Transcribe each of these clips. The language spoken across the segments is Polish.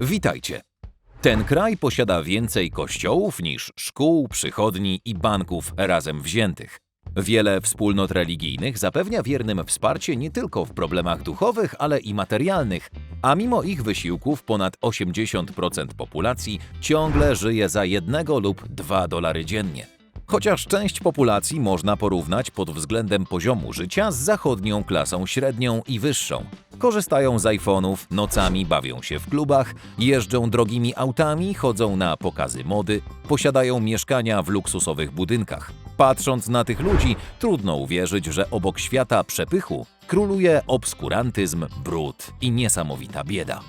Witajcie. Ten kraj posiada więcej kościołów niż szkół, przychodni i banków razem wziętych. Wiele wspólnot religijnych zapewnia wiernym wsparcie nie tylko w problemach duchowych, ale i materialnych, a mimo ich wysiłków ponad 80% populacji ciągle żyje za jednego lub dwa dolary dziennie. Chociaż część populacji można porównać pod względem poziomu życia z zachodnią klasą średnią i wyższą. Korzystają z iPhone'ów, nocami bawią się w klubach, jeżdżą drogimi autami, chodzą na pokazy mody, posiadają mieszkania w luksusowych budynkach. Patrząc na tych ludzi, trudno uwierzyć, że obok świata przepychu króluje obskurantyzm, brud i niesamowita bieda.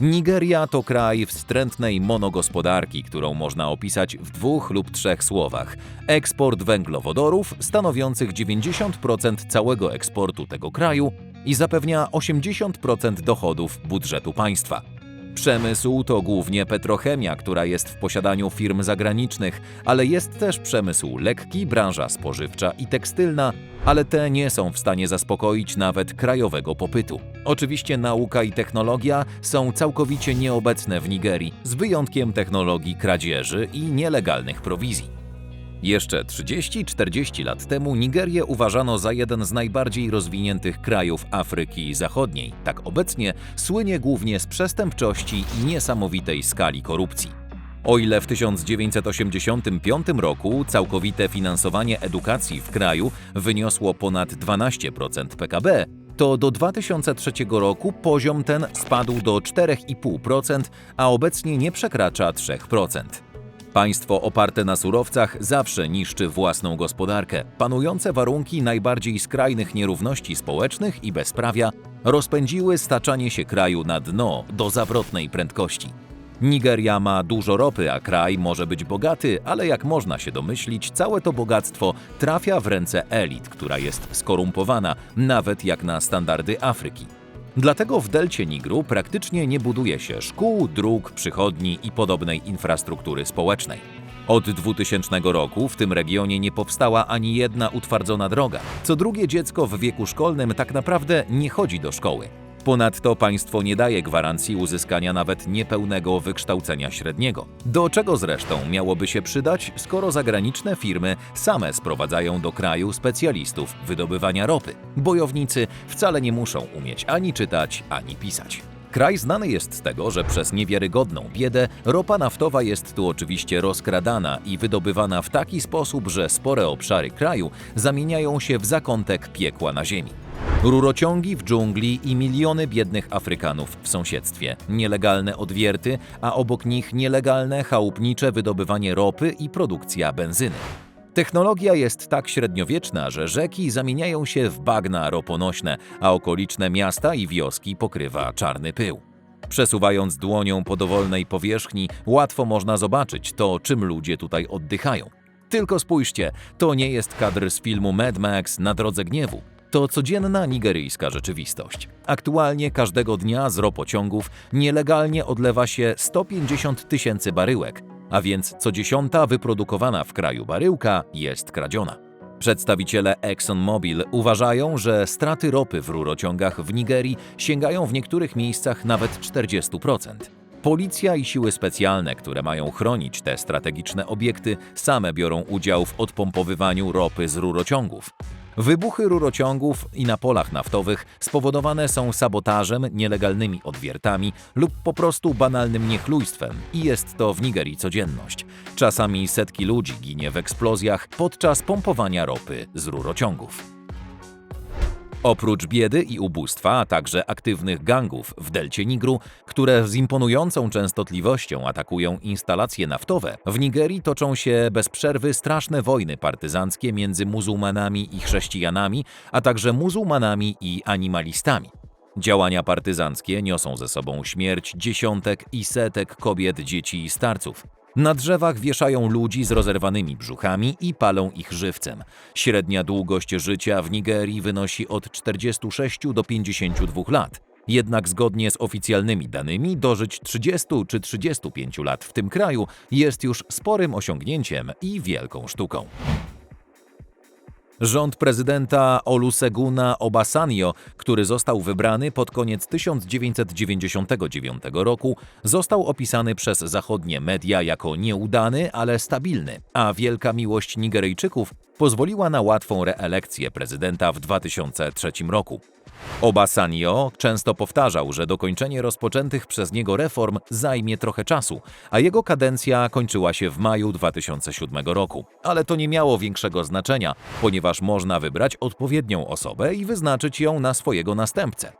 Nigeria to kraj wstrętnej monogospodarki, którą można opisać w dwóch lub trzech słowach. Eksport węglowodorów, stanowiących 90% całego eksportu tego kraju i zapewnia 80% dochodów budżetu państwa. Przemysł to głównie petrochemia, która jest w posiadaniu firm zagranicznych, ale jest też przemysł lekki, branża spożywcza i tekstylna, ale te nie są w stanie zaspokoić nawet krajowego popytu. Oczywiście nauka i technologia są całkowicie nieobecne w Nigerii, z wyjątkiem technologii kradzieży i nielegalnych prowizji. Jeszcze 30-40 lat temu Nigerię uważano za jeden z najbardziej rozwiniętych krajów Afryki Zachodniej. Tak obecnie słynie głównie z przestępczości i niesamowitej skali korupcji. O ile w 1985 roku całkowite finansowanie edukacji w kraju wyniosło ponad 12% PKB, to do 2003 roku poziom ten spadł do 4,5%, a obecnie nie przekracza 3%. Państwo oparte na surowcach zawsze niszczy własną gospodarkę. Panujące warunki najbardziej skrajnych nierówności społecznych i bezprawia rozpędziły staczanie się kraju na dno do zawrotnej prędkości. Nigeria ma dużo ropy, a kraj może być bogaty, ale jak można się domyślić, całe to bogactwo trafia w ręce elit, która jest skorumpowana, nawet jak na standardy Afryki. Dlatego w delcie Nigru praktycznie nie buduje się szkół, dróg, przychodni i podobnej infrastruktury społecznej. Od 2000 roku w tym regionie nie powstała ani jedna utwardzona droga. Co drugie dziecko w wieku szkolnym tak naprawdę nie chodzi do szkoły. Ponadto państwo nie daje gwarancji uzyskania nawet niepełnego wykształcenia średniego. Do czego zresztą miałoby się przydać, skoro zagraniczne firmy same sprowadzają do kraju specjalistów wydobywania ropy? Bojownicy wcale nie muszą umieć ani czytać, ani pisać. Kraj znany jest z tego, że przez niewiarygodną biedę ropa naftowa jest tu oczywiście rozkradana i wydobywana w taki sposób, że spore obszary kraju zamieniają się w zakątek piekła na ziemi. Rurociągi w dżungli i miliony biednych Afrykanów w sąsiedztwie, nielegalne odwierty, a obok nich nielegalne chałupnicze wydobywanie ropy i produkcja benzyny. Technologia jest tak średniowieczna, że rzeki zamieniają się w bagna roponośne, a okoliczne miasta i wioski pokrywa czarny pył. Przesuwając dłonią po dowolnej powierzchni, łatwo można zobaczyć to, czym ludzie tutaj oddychają. Tylko spójrzcie, to nie jest kadr z filmu Mad Max na drodze gniewu. To codzienna nigeryjska rzeczywistość. Aktualnie każdego dnia z ropociągów nielegalnie odlewa się 150 tysięcy baryłek, a więc co dziesiąta wyprodukowana w kraju baryłka jest kradziona. Przedstawiciele ExxonMobil uważają, że straty ropy w rurociągach w Nigerii sięgają w niektórych miejscach nawet 40%. Policja i siły specjalne, które mają chronić te strategiczne obiekty, same biorą udział w odpompowywaniu ropy z rurociągów. Wybuchy rurociągów i na polach naftowych spowodowane są sabotażem, nielegalnymi odwiertami lub po prostu banalnym niechlujstwem i jest to w Nigerii codzienność. Czasami setki ludzi ginie w eksplozjach podczas pompowania ropy z rurociągów. Oprócz biedy i ubóstwa, a także aktywnych gangów w delcie Nigru, które z imponującą częstotliwością atakują instalacje naftowe, w Nigerii toczą się bez przerwy straszne wojny partyzanckie między muzułmanami i chrześcijanami, a także muzułmanami i animalistami. Działania partyzanckie niosą ze sobą śmierć dziesiątek i setek kobiet, dzieci i starców. Na drzewach wieszają ludzi z rozerwanymi brzuchami i palą ich żywcem. Średnia długość życia w Nigerii wynosi od 46 do 52 lat. Jednak zgodnie z oficjalnymi danymi dożyć 30 czy 35 lat w tym kraju jest już sporym osiągnięciem i wielką sztuką. Rząd prezydenta Oluseguna Obasanjo, który został wybrany pod koniec 1999 roku, został opisany przez zachodnie media jako nieudany, ale stabilny, a wielka miłość Nigeryjczyków pozwoliła na łatwą reelekcję prezydenta w 2003 roku. Obasanjo często powtarzał, że dokończenie rozpoczętych przez niego reform zajmie trochę czasu, a jego kadencja kończyła się w maju 2007 roku. Ale to nie miało większego znaczenia, ponieważ można wybrać odpowiednią osobę i wyznaczyć ją na swojego następcę.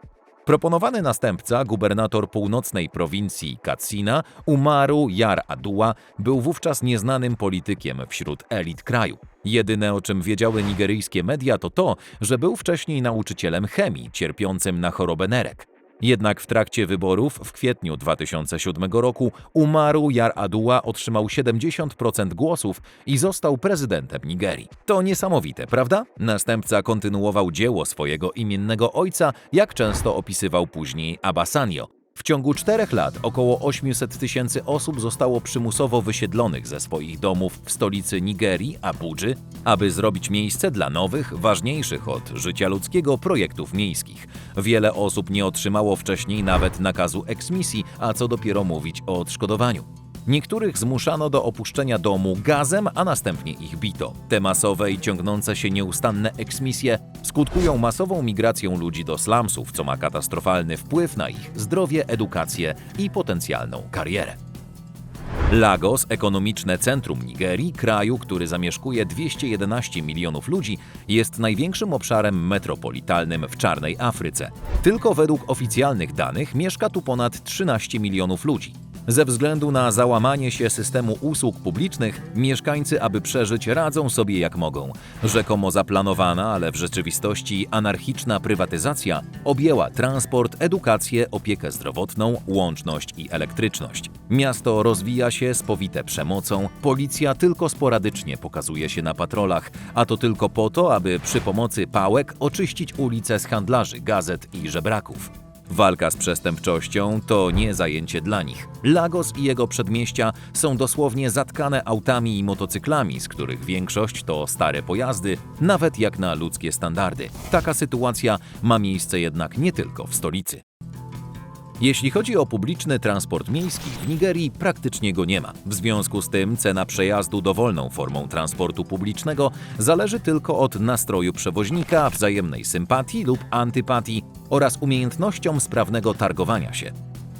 Proponowany następca, gubernator północnej prowincji Katsina, Umaru Yar Adua, był wówczas nieznanym politykiem wśród elit kraju. Jedyne o czym wiedziały nigeryjskie media to to, że był wcześniej nauczycielem chemii, cierpiącym na chorobę nerek. Jednak w trakcie wyborów w kwietniu 2007 roku Umaru Yar-Adua otrzymał 70% głosów i został prezydentem Nigerii. To niesamowite, prawda? Następca kontynuował dzieło swojego imiennego ojca, jak często opisywał później Abasanio. W ciągu czterech lat około 800 tysięcy osób zostało przymusowo wysiedlonych ze swoich domów w stolicy Nigerii, Abudży, aby zrobić miejsce dla nowych, ważniejszych od życia ludzkiego projektów miejskich. Wiele osób nie otrzymało wcześniej nawet nakazu eksmisji, a co dopiero mówić o odszkodowaniu. Niektórych zmuszano do opuszczenia domu gazem, a następnie ich bito. Te masowe i ciągnące się nieustanne eksmisje skutkują masową migracją ludzi do slumsów, co ma katastrofalny wpływ na ich zdrowie, edukację i potencjalną karierę. Lagos, ekonomiczne centrum Nigerii, kraju, który zamieszkuje 211 milionów ludzi, jest największym obszarem metropolitalnym w czarnej Afryce. Tylko według oficjalnych danych mieszka tu ponad 13 milionów ludzi. Ze względu na załamanie się systemu usług publicznych, mieszkańcy, aby przeżyć, radzą sobie jak mogą. Rzekomo zaplanowana, ale w rzeczywistości anarchiczna prywatyzacja objęła transport, edukację, opiekę zdrowotną, łączność i elektryczność. Miasto rozwija się spowite przemocą, policja tylko sporadycznie pokazuje się na patrolach, a to tylko po to, aby przy pomocy pałek oczyścić ulice z handlarzy, gazet i żebraków. Walka z przestępczością to nie zajęcie dla nich. Lagos i jego przedmieścia są dosłownie zatkane autami i motocyklami, z których większość to stare pojazdy, nawet jak na ludzkie standardy. Taka sytuacja ma miejsce jednak nie tylko w stolicy. Jeśli chodzi o publiczny transport miejski, w Nigerii praktycznie go nie ma. W związku z tym cena przejazdu dowolną formą transportu publicznego zależy tylko od nastroju przewoźnika, wzajemnej sympatii lub antypatii oraz umiejętnościom sprawnego targowania się.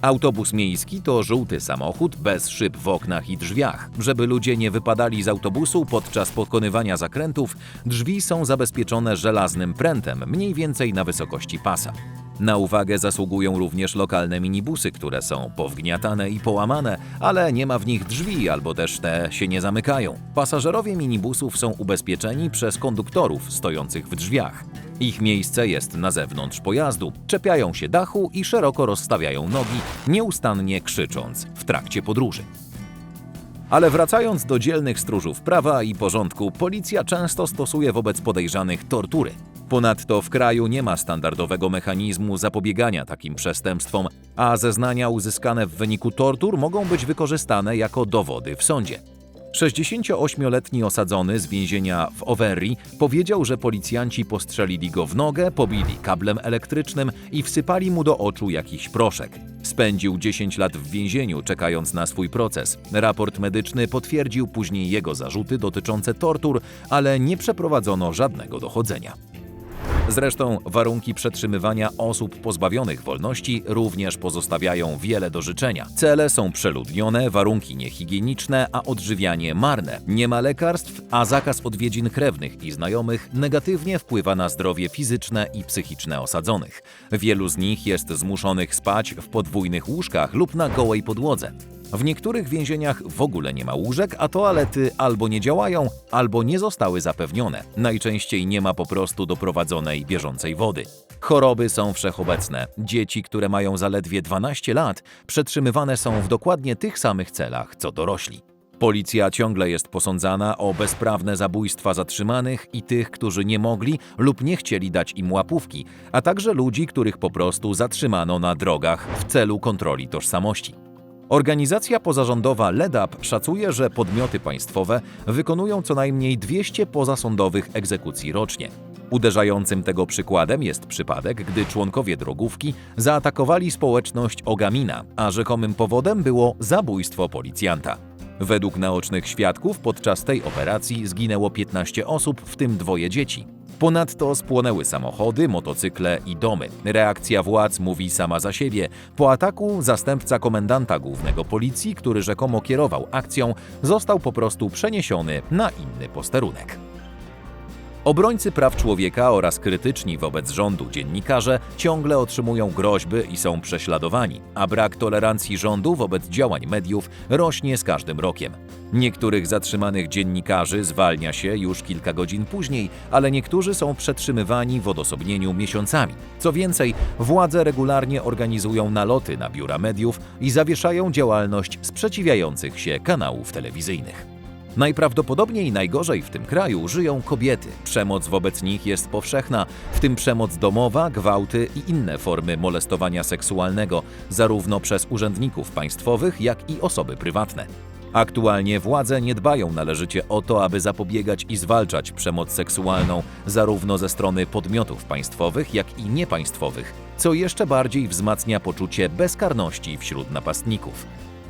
Autobus miejski to żółty samochód bez szyb w oknach i drzwiach. Żeby ludzie nie wypadali z autobusu podczas pokonywania zakrętów, drzwi są zabezpieczone żelaznym prętem, mniej więcej na wysokości pasa. Na uwagę zasługują również lokalne minibusy, które są powgniatane i połamane, ale nie ma w nich drzwi albo też te się nie zamykają. Pasażerowie minibusów są ubezpieczeni przez konduktorów stojących w drzwiach. Ich miejsce jest na zewnątrz pojazdu, czepiają się dachu i szeroko rozstawiają nogi, nieustannie krzycząc w trakcie podróży. Ale wracając do dzielnych stróżów prawa i porządku, policja często stosuje wobec podejrzanych tortury. Ponadto w kraju nie ma standardowego mechanizmu zapobiegania takim przestępstwom, a zeznania uzyskane w wyniku tortur mogą być wykorzystane jako dowody w sądzie. 68-letni osadzony z więzienia w Overri powiedział, że policjanci postrzelili go w nogę, pobili kablem elektrycznym i wsypali mu do oczu jakiś proszek. Spędził 10 lat w więzieniu, czekając na swój proces. Raport medyczny potwierdził później jego zarzuty dotyczące tortur, ale nie przeprowadzono żadnego dochodzenia. Zresztą warunki przetrzymywania osób pozbawionych wolności również pozostawiają wiele do życzenia. Cele są przeludnione, warunki niehigieniczne, a odżywianie marne. Nie ma lekarstw, a zakaz odwiedzin krewnych i znajomych negatywnie wpływa na zdrowie fizyczne i psychiczne osadzonych. Wielu z nich jest zmuszonych spać w podwójnych łóżkach lub na gołej podłodze. W niektórych więzieniach w ogóle nie ma łóżek, a toalety albo nie działają, albo nie zostały zapewnione. Najczęściej nie ma po prostu doprowadzonej bieżącej wody. Choroby są wszechobecne. Dzieci, które mają zaledwie 12 lat, przetrzymywane są w dokładnie tych samych celach co dorośli. Policja ciągle jest posądzana o bezprawne zabójstwa zatrzymanych i tych, którzy nie mogli lub nie chcieli dać im łapówki, a także ludzi, których po prostu zatrzymano na drogach w celu kontroli tożsamości. Organizacja pozarządowa LEDAP szacuje, że podmioty państwowe wykonują co najmniej 200 pozasądowych egzekucji rocznie. Uderzającym tego przykładem jest przypadek, gdy członkowie drogówki zaatakowali społeczność Ogamina, a rzekomym powodem było zabójstwo policjanta. Według naocznych świadków podczas tej operacji zginęło 15 osób, w tym dwoje dzieci. Ponadto spłonęły samochody, motocykle i domy. Reakcja władz mówi sama za siebie. Po ataku zastępca komendanta głównego policji, który rzekomo kierował akcją, został po prostu przeniesiony na inny posterunek. Obrońcy praw człowieka oraz krytyczni wobec rządu dziennikarze ciągle otrzymują groźby i są prześladowani, a brak tolerancji rządu wobec działań mediów rośnie z każdym rokiem. Niektórych zatrzymanych dziennikarzy zwalnia się już kilka godzin później, ale niektórzy są przetrzymywani w odosobnieniu miesiącami. Co więcej, władze regularnie organizują naloty na biura mediów i zawieszają działalność sprzeciwiających się kanałów telewizyjnych. Najprawdopodobniej najgorzej w tym kraju żyją kobiety. Przemoc wobec nich jest powszechna, w tym przemoc domowa, gwałty i inne formy molestowania seksualnego, zarówno przez urzędników państwowych, jak i osoby prywatne. Aktualnie władze nie dbają należycie o to, aby zapobiegać i zwalczać przemoc seksualną zarówno ze strony podmiotów państwowych, jak i niepaństwowych, co jeszcze bardziej wzmacnia poczucie bezkarności wśród napastników.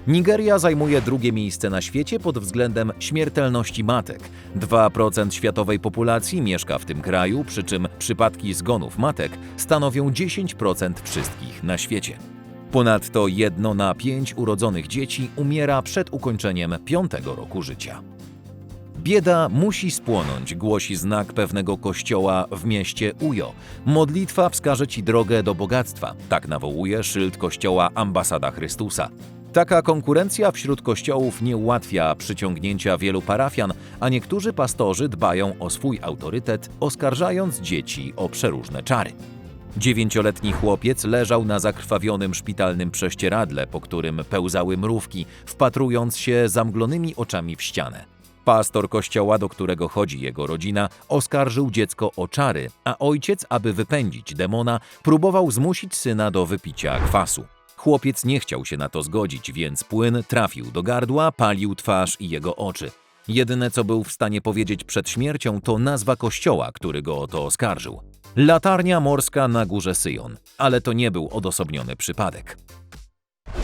Nigeria zajmuje drugie miejsce na świecie pod względem śmiertelności matek. 2% światowej populacji mieszka w tym kraju, przy czym przypadki zgonów matek stanowią 10% wszystkich na świecie. Ponadto jedno na pięć urodzonych dzieci umiera przed ukończeniem piątego roku życia. Bieda musi spłonąć, głosi znak pewnego kościoła w mieście Ujo. Modlitwa wskaże ci drogę do bogactwa. Tak nawołuje szyld kościoła Ambasada Chrystusa. Taka konkurencja wśród kościołów nie ułatwia przyciągnięcia wielu parafian, a niektórzy pastorzy dbają o swój autorytet, oskarżając dzieci o przeróżne czary. Dziewięcioletni chłopiec leżał na zakrwawionym szpitalnym prześcieradle, po którym pełzały mrówki, wpatrując się zamglonymi oczami w ścianę. Pastor kościoła, do którego chodzi jego rodzina, oskarżył dziecko o czary, a ojciec, aby wypędzić demona, próbował zmusić syna do wypicia kwasu. Chłopiec nie chciał się na to zgodzić, więc płyn trafił do gardła, palił twarz i jego oczy. Jedyne, co był w stanie powiedzieć przed śmiercią, to nazwa kościoła, który go o to oskarżył. Latarnia morska na górze Syjon, ale to nie był odosobniony przypadek.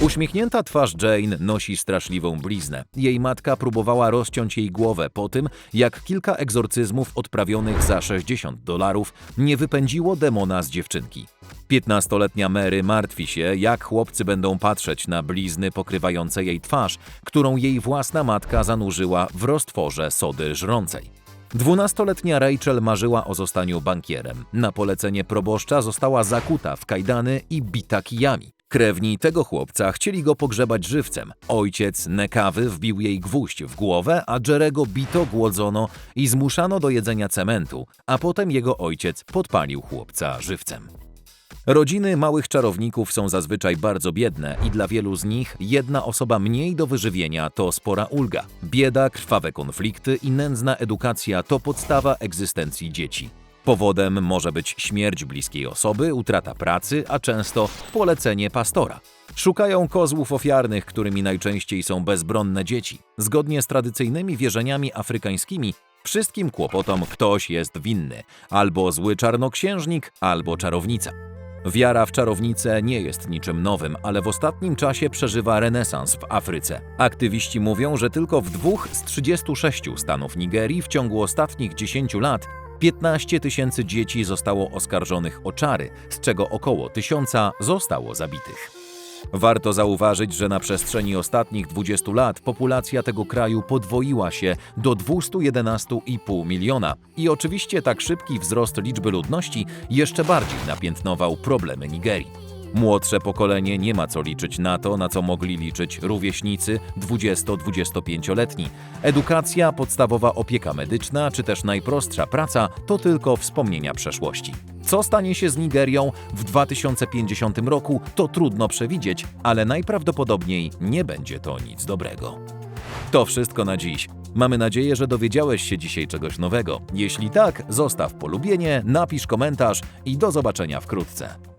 Uśmiechnięta twarz Jane nosi straszliwą bliznę. Jej matka próbowała rozciąć jej głowę po tym, jak kilka egzorcyzmów odprawionych za 60 dolarów nie wypędziło demona z dziewczynki. 15-letnia Mary martwi się, jak chłopcy będą patrzeć na blizny pokrywające jej twarz, którą jej własna matka zanurzyła w roztworze sody żrącej. Dwunastoletnia Rachel marzyła o zostaniu bankierem. Na polecenie proboszcza została zakuta w kajdany i bita kijami. Krewni tego chłopca chcieli go pogrzebać żywcem. Ojciec Nekawy wbił jej gwóźdź w głowę, a Jerego bito, głodzono i zmuszano do jedzenia cementu, a potem jego ojciec podpalił chłopca żywcem. Rodziny małych czarowników są zazwyczaj bardzo biedne i dla wielu z nich jedna osoba mniej do wyżywienia to spora ulga. Bieda, krwawe konflikty i nędzna edukacja to podstawa egzystencji dzieci. Powodem może być śmierć bliskiej osoby, utrata pracy, a często polecenie pastora. Szukają kozłów ofiarnych, którymi najczęściej są bezbronne dzieci. Zgodnie z tradycyjnymi wierzeniami afrykańskimi, wszystkim kłopotom ktoś jest winny albo zły czarnoksiężnik, albo czarownica. Wiara w czarownicę nie jest niczym nowym, ale w ostatnim czasie przeżywa renesans w Afryce. Aktywiści mówią, że tylko w dwóch z 36 stanów Nigerii w ciągu ostatnich 10 lat 15 tysięcy dzieci zostało oskarżonych o czary, z czego około tysiąca zostało zabitych. Warto zauważyć, że na przestrzeni ostatnich 20 lat populacja tego kraju podwoiła się do 211,5 miliona i oczywiście tak szybki wzrost liczby ludności jeszcze bardziej napiętnował problemy Nigerii. Młodsze pokolenie nie ma co liczyć na to, na co mogli liczyć rówieśnicy 20-25-letni. Edukacja, podstawowa opieka medyczna czy też najprostsza praca to tylko wspomnienia przeszłości. Co stanie się z Nigerią w 2050 roku, to trudno przewidzieć, ale najprawdopodobniej nie będzie to nic dobrego. To wszystko na dziś. Mamy nadzieję, że dowiedziałeś się dzisiaj czegoś nowego. Jeśli tak, zostaw polubienie, napisz komentarz i do zobaczenia wkrótce.